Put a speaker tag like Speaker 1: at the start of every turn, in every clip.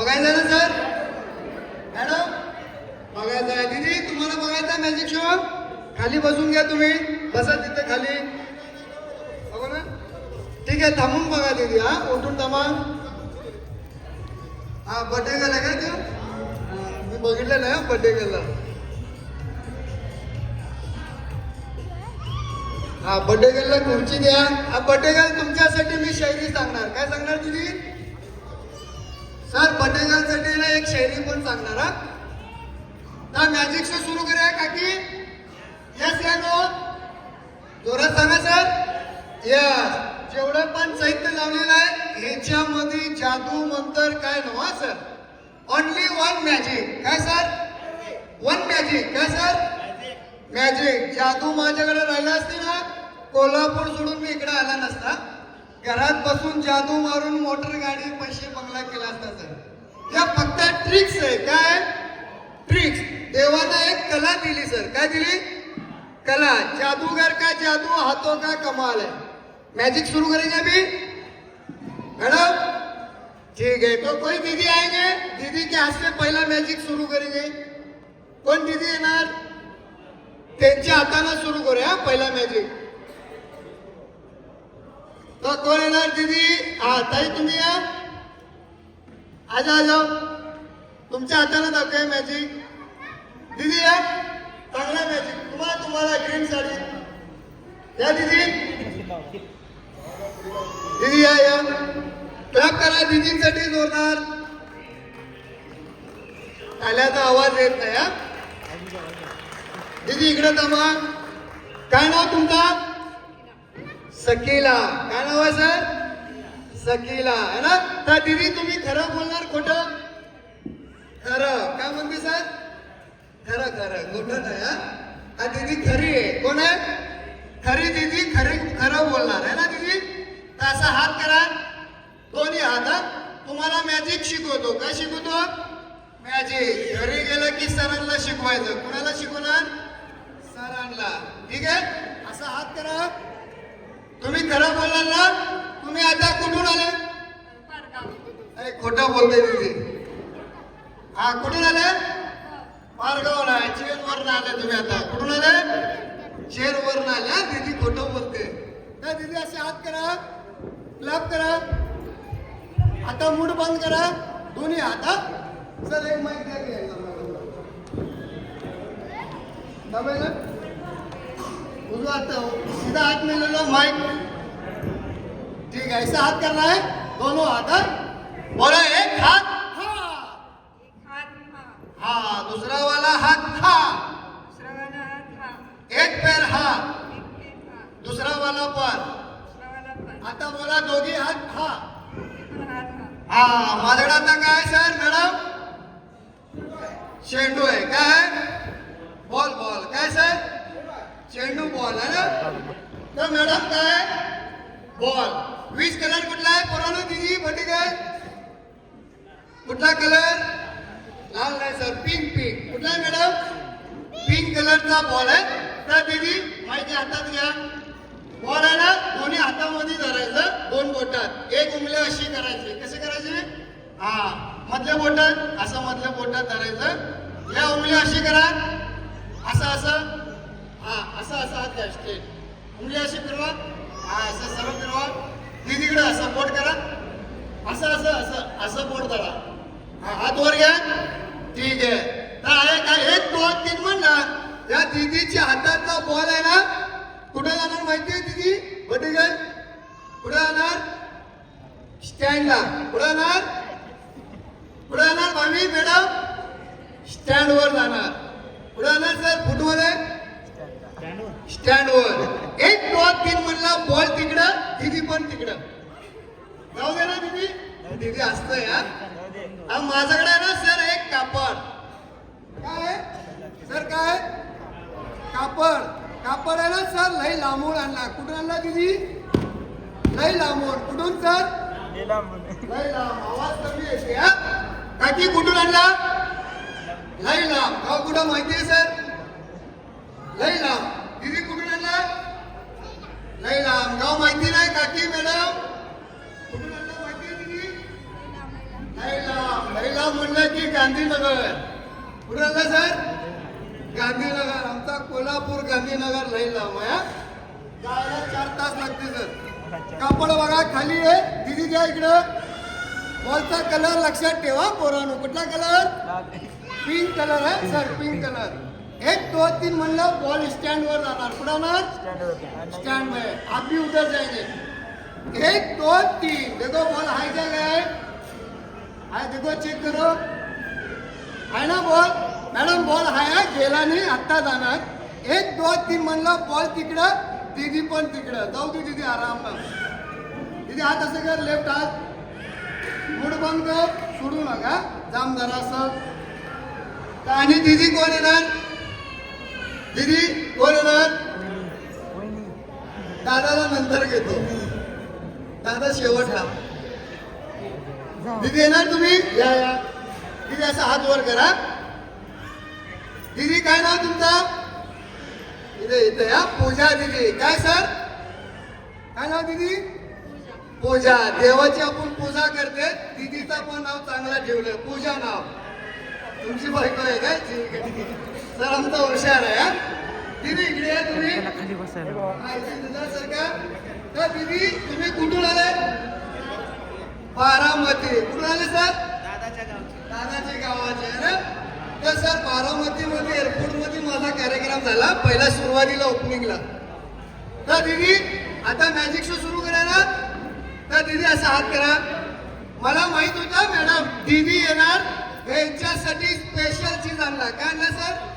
Speaker 1: बघायचं ना sir madam बघायचं आहे. दीदी तुम्हाला बघायचा मॅजिक शो खाली बसून घ्या तुम्ही. बसा तिथे खाली. बघू ना. ठीक आहे थांबून बघा दीदी हा. उठून थांबा. हा बर्थडे गेला का तू? मी बघितलं ना बर्थडे गेला. हा बड्डे गर्लला खुर्ची द्या हा बड्डे गर्ल तुमच्यासाठी मी शैली सांगणार. काय सांगणार तुम्ही सर पटेलांसाठी ना एक शायरी पण सांगणार हा? ना मॅजिक शो सुरू करूया काकी. यस या नो जोरात सांगा सर. यस जेवढं पण साहित्य लावलेलं आहे ह्याच्यामध्ये जादू मंतर काय नव्हा सर? ओनली वन मॅजिक काय सर? वन मॅजिक काय सर? मॅजिक जादू माझ्याकडे राहिला असते ना कोल्हापूर सोडून मी इकडे आला नसता. घरात बसून जादू मारून मोटर गाडी पैसे बंगला केला असता सर. या फक्त ट्रिक्स आहे. काय? ट्रिक्स देवानं एक कला दिली सर. काय दिली? कला. जादूगर का जादू हाथों का कमाल है मैजिक शुरू करेंगे अभी मैडम ठीक है तो कोई दीदी आएंगे? दीदी के हाथ से पहला मैजिक शुरू करेंगे. कोण दीदी येणार? त्यांच्या हाताने सुरू करूया पहिला मॅजिक तर कोण येणार दीदी? हा ताई तुम्ही या. आजा आजा. तुमच्या हाताने दाखवूया मॅजिक दीदी या. चांगला मॅजिक तुम्हाला तुम्हाला ग्रीन साडी. या दीदी. दीदी या या. क्लॅप करा दीदींसाठी जोरदार. आल्याचा आवाज येत नाही हा. दीदी इकडे थांबा. काय नाव तुमचा? सकीला. काय नाव आहे सर? सकीला. है ना? तर दीदी तुम्ही खरं बोलणार खोटं? खरं. काय म्हणते सर? खरं खरं. खोटं नाही हा? दिदी दीदी खरी आहे. कोण आहे? खरी दीदी खरी खरं बोलणार. आहे ना दीदी? तर असा हात करा. दोन्ही हात तुम्हाला मॅजिक शिकवतो. काय शिकवतो? मॅजिक घरी गेलं की सरांना शिकवायचं. कुणाला शिकवणार? सरांना. ठीक आहे? असा हात करा. तुम्ही खरं बोलणार ना तुम्ही आता कुठून आले? अरे खोटं बोलते दीदी हा कुठून आले? पारगाव ना चेरवरून आले तुम्ही आता. कुठून आले? चेरवरून आले. हा दीदी खोटं बोलते. ना दीदी असे हात करा. क्लॅप करा. आता मूड बंद करा. दोन्ही हात. हा सर एक माईक द्या की ना? उजवा हात सीधा हाथ में ले लो माइक ठीक है ऐसा हाथ करना है? दोनों हाथ बोला एक हाथ हाँ दूसरा वाला हाथ था एक पैर हा. दूसरा वाला पर आता बोला दोघी हात था हा माझ्याकडे आता काय सर मॅडम? चेंडू आहे काय आहे बोल. काय सर? चेंडू बॉल आहे ना? तर मॅडम काय? बॉल. वीज कलर कुठला आहे? पोरानो दिदी बटी काय कुठला कलर? लाल नाही सर पिंक पिंक कुठला आहे मॅडम पिंक कलरचा बॉल आहे. तर दिदी माहिती हातात घ्या. बॉल आहे ना? दोन्ही हातामध्ये धरायचं. दोन बोटात. एक उंगली अशी करायची. कसे करायचे? हा. मधल्या बोटात. असं मधल्या बोटात धरायचं. या उंगली अशी करा. असं असं. हा असं असं हात घ्या स्ट्रेट उंगली अशी फिरवा हा असं सरळ फिरवा दीदीकडे असं बोट करा. असं असं असं असं बोट धरा. हा हात वर घ्या. ठीक आहे. तर आहे काय एक दोन तीन म्हण ना या दीदीच्या हातातला बॉल आहे ना कुठे जाणार माहिती आहे दीदी? बटी कुठे जाणार? स्टँडला. कुठे जाणार? कुठे जाणार भावी मॅडम? स्टँड जाणार. कुठे जाणार सर? फुटमध्ये स्टँड वर. एक दोन तीन म्हणला बॉल तिकडं दीदी पण तिकडं. जाऊ दे ना दीदी दीदी असतं यार. माझ्याकडे आहे ना सर एक कापड. काय आहे? सर काय कापड. कापड आहे ना सर लई लांबून आणला. कुठून आणला दीदी लई लांबून. कुठून सर? लई लांब. आवाज कमी येते हा. काकी कुठून आणला? लई लांब. गाव कुठं माहिती आहे सर? लई लांब. दिदी कुठून आणला? लई लांब. गाव माहिती नाही काकी मॅडम? कुठून आणला माहिती दिदी लय लांब. लय लांब म्हणलं की गांधीनगर. कुठं आलं सर? गांधीनगर. आमचा कोल्हापूर गांधीनगर. लई लांब आहे जायला चार तास लागते सर. कापड बघा खाली आहे. दिदी द्या इकडं. बॉलचा कलर लक्षात ठेवा पोरानो. कुठला कलर? पिंक कलर आहे सर. Pink colour. एक दोन तीन म्हणलं बॉल स्टँड वर जाणार. कुठं स्टैंड में आप भी उधर जाएंगे एक दो तीन. देखो बॉल हाई जगह है हाय देखो चेक करो. आहे ना बॉल मॅडम बॉल हाय गेला नाही आत्ता जाणार. एक दोन तीन म्हणलं बॉल तिकडं दीदी पण तिकडं. जाऊ दे दीदी आराम दीदी हात असं कर लेफ्ट हात. गुड बंद कर. सोडू नका. जाम जरा असं आणि दीदी कोण येणार? दीदी कोण येणार? दादाला नंतर घेतो. दादा शेवट हा. दीदी येणार तुम्ही? या या. दीदी असा हात वर करा. दीदी काय नाव तुमचं? इथे इथे या पूजा दीदी. काय सर? काय नाव दीदी? पूजा. देवाची आपण पूजा करते. दीदीचा पण नाव चांगला ठेवलं. पूजा नाव. तुमची बायको आहे काय आहे, ठीक आहे. सर आमचा हुशार आहे हा? दीदी इकडे या तुम्ही.
Speaker 2: खाली बसायला
Speaker 1: माहिती दिलं सर का तर दीदी तुम्ही कुठून आले बारामती. कुठून आले सर? दादाच्या गावाचे. आहे ना? तर सर बारामती मध्ये एअरपोर्टमध्ये माझा कार्यक्रम झाला. पहिला सुरुवातीला ओपनिंगला. तर दीदी आता मॅजिक शो सुरू करा ना. तर दीदी असा हात करा. मला माहीत होतं मॅडम दीदी येणार यांच्यासाठी स्पेशल चीज आणला काय आणला सर?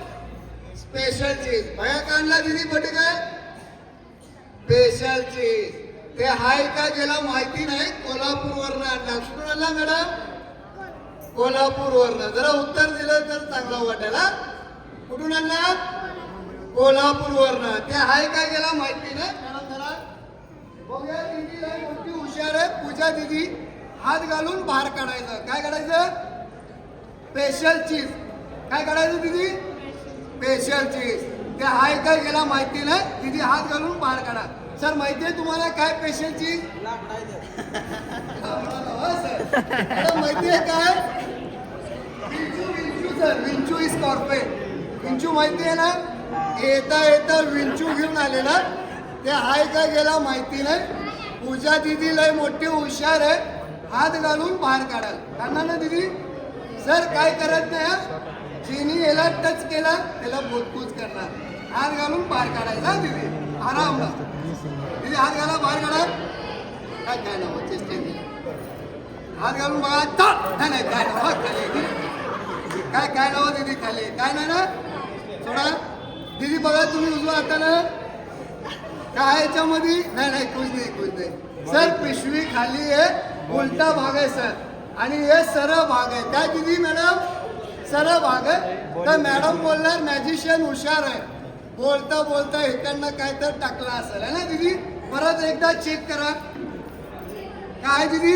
Speaker 1: स्पेशल चीज भया काय आणला दीदी बटे काय स्पेशल चीज ते हाय का गेला माहिती नाही. कोल्हापूर वरनं आणला. कुठून आणला मॅडम? कोल्हापूर वरनं जरा उत्तर दिलं तर चांगलं वाटेल हा? कुठून आणला? कोल्हापूर वरनं ते हाय का गेला माहिती नाही. मॅडम जरा बघूया दिदी मोठी हुशार आहे. पूजा दिदी हात घालून बाहेर काढायचं. काय काढायचं? स्पेशल चीज काय काढायचं दिदी? स्पेशल चीज ते हाय काय गेला माहिती नाही. दीदी हात घालून बाहेर काढा. सर माहिती आहे तुम्हाला काय स्पेशल चीज माहिती आहे काय? विंचू विंचू सर. विंचू इज कॉर्पेट विंचू माहिती आहे ना? येता येता विंचू घेऊन आले ना ते हाय का गेला माहिती नाही. पूजा दिदी लय मोठी हुशार आहे. हात घालून बाहेर काढाल काढणार ना दिदी. सर काय करत नाही हा? जिनी याला टच केला त्याला बोधपूज करणार. हात घालून पार काढायचा दिदी. आराम दिदी हात घाला बाहेर काढा. काय काय नाव चेष्टा हात घालून बघा. नाही नाही काय नाव खाली. काय काय नाव दिदी खाली? काय नाही ना? थोडा दिदी बघा तुम्ही उजवा आता ना काय याच्यामध्ये? नाही नाही कुछ नाही कुछ नाही. सर पिशवी खाली आहे. उलटा भाग आहे सर. आणि हे सरळ भाग आहे. काय दिदी मॅडम? सरळ भागत तर मॅडम बोलणार मॅजिशियन हुशार आहे. बोलता बोलता इकडनं काय तर टाकला असेल. है ना दिदी? परत एकदा चेक करा. काय दिदी?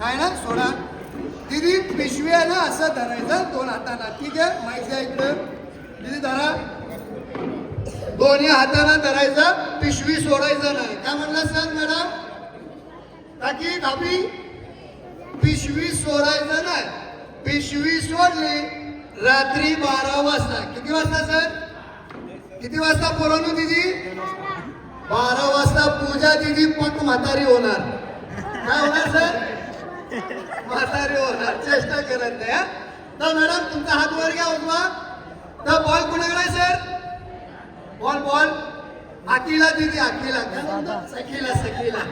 Speaker 1: काय ना? सोडा. दिदी पिशवी आहे ना असं धरायचं. दोन हाताना. ठीक आहे? माहिती आहे इकडं. दिदी धरा. दोन्ही हाताना धरायचं. पिशवी सोडायचं नाही. काय म्हणलं सर मॅडम? ताकी भाभी? पिशवी सोडायचं नाही. पिशवी सोडली. रात्री बारा वाजता. किती वाजता सर? किती वाजता बोलवलो दिदी बारा वाजता पूजा दिदी पट म्हातारी होणार. काय होणार सर? म्हातारी होणार. चेष्टा करत नाही तर मॅडम तुमचा हात वर घ्या उजवा. तर बॉल कुणाकडे सर? Ball ball. आकीला दिदी आकीला सखीला सखीला.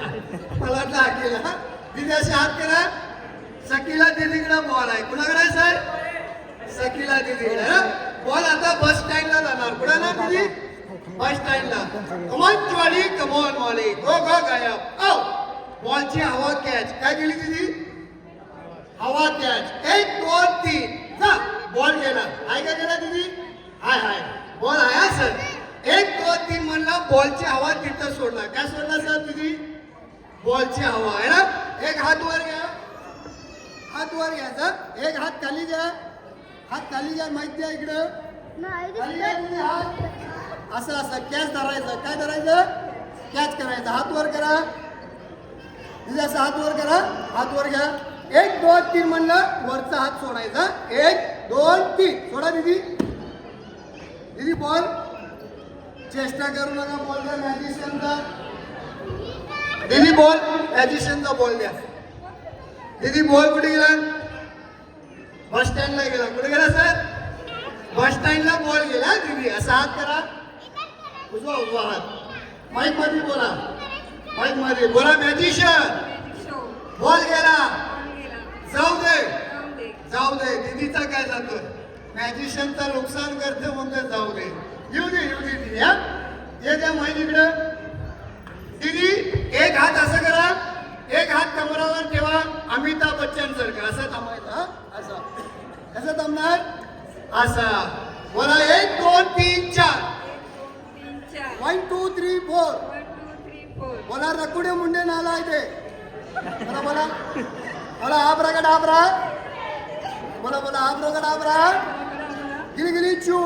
Speaker 1: मला वाटलं आकीला दिदी असे हात करा. सकीला दिदीकडे बॉल आहे. कुणाकडे आहे सर सखीला दीदीकडे बॉल आता बस स्टँडला जाणार. कुठे ना दिदी? बस स्टँडला कमॉन चॉली कमॉन मॉली गो हो, गो हो, गायब. हो. औ बॉलची हवा कॅच काय केली दिदी? हवा कॅच एक दोन तीन. जा. बॉल गेला आहे का गेला दिदी? हाय हाय. बॉल आहे सर एक दोन तीन म्हणला बॉलची हवा तिथं सोडला काय सोडला सर दिदी? बॉलची हवा आहे ना? एक हात वर घ्या. हात वर घ्यायचा एक हात खाली घ्या. हात खाली घ्या माहिती आहे इकडं. खाली घ्या दिदी हात. असं असं. कॅच धरायचं. काय धरायचं? कॅच करायचं. हात वर करा. दिदी असं हात वर करा. हात वर घ्या. एक दोन तीन म्हणलं वरचा हात सोडायचा. एक दोन तीन. सोडा दीदी. दीदी बॉल. चेष्टा करू नका बॉल द्या. मॅजिशियनचा दीदी बॉल. मॅजिशियनचा बॉल द्या. दीदी बॉल कुठे गेला? बस स्टँडला गेला. कुठे गेला सर बस स्टँडला बॉल गेला दिदी. असा हात करा. उजवा उजवा हात. माईकमध्ये बोला. माईकमध्ये. बोला मॅजिशियन बॉल गेला. जाऊ दे. जाऊ दे. दिदीचा काय जातो? मॅजिशियनचा नुकसान करते म्हणते जाऊ दे. येऊ दे येऊ दे दीदी हा. ये द्या माहिती इकडं. दिदी एक हात असं करा. एक हात कमरावर ठेवा अमिताभ बच्चन सारखं असं थांबायचं असं. कसं थांबणार? असा. बोला एक दोन तीन चार. वन टू थ्री फोर बोला रकुडे मुंडे नाला ते बोला बोला. बोला आबरा का डाबरा बोला बोला आबरा का डाबरा गिली गिली चू.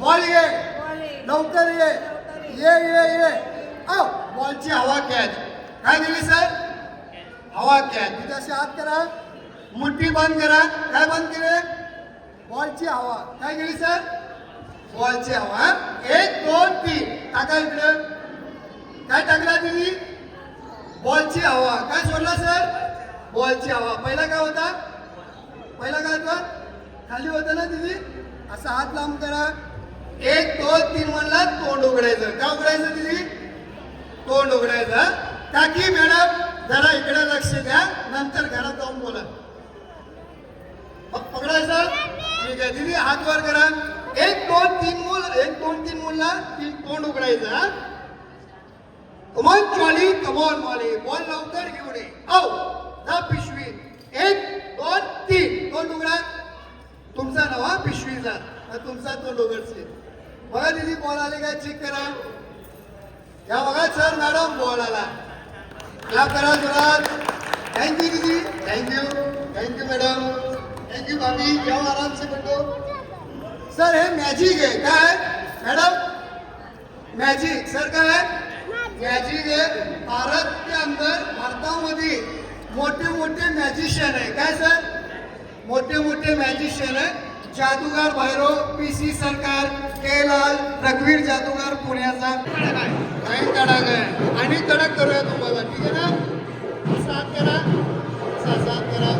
Speaker 1: बॉल ये. लवकर ये. ये. ये ये आओ बॉलची हवा कॅच काय दिली सर? हवा कॅच तिथे असे हात करा. मुठी बंद करा. काय बंद केले? बॉलची हवा. काय केली सर? बॉलची हवा एक दोन तीन. टाका इकडे. काय टाकला दिली बॉलची हवा. काय सोडला सर? बॉलची हवा. पहिला काय होता? पहिला काय होता? खाली होता ना दिदी असा हात लांब करा. एक दोन तीन म्हणला तोंड उघडायचं. काय उघडायचं दिदी तोंड उघडायचं काकी मॅडम जरा इकडे लक्ष द्या नंतर घरात जाऊन बोला. मग पकडायचं? ठीक आहे दिदी हात वर करा. एक दोन तीन मूल एक दोन तीन मुलला तीन तोंड उघडायचं कमॉन चॉली कमॉन मॉली बॉल लवकर घेऊन ये. औ जा पिशवी. एक दोन तीन. तोंड उघडा. तुमचा नवा पिशवीचा तुमचा तोंड उघडचे बघा दिदी बॉल आले काय? चेक करा. या बघा सर मॅडम बॉल आला. क्लाप करा जोरात थँक्यू दीदी thank you thank you madam thank you भाभी जाओ आराम से बैठो सर हे मॅजिक आहे काय मॅडम मॅजिक सर काय मॅजिक आहे भारत के अंदर भारतामध्ये मोठे मोठे मॅजिशियन आहे काय सर मोठे मोठे मॅजिशियन आहे जादूगार भैरव पी सी सरकार के लाल रघुवीर जादूगार पुण्याचा. काही कडक आहे. आणि कडक करूया तुम्हाला ठीक आहे ना? सात करा. सात करा.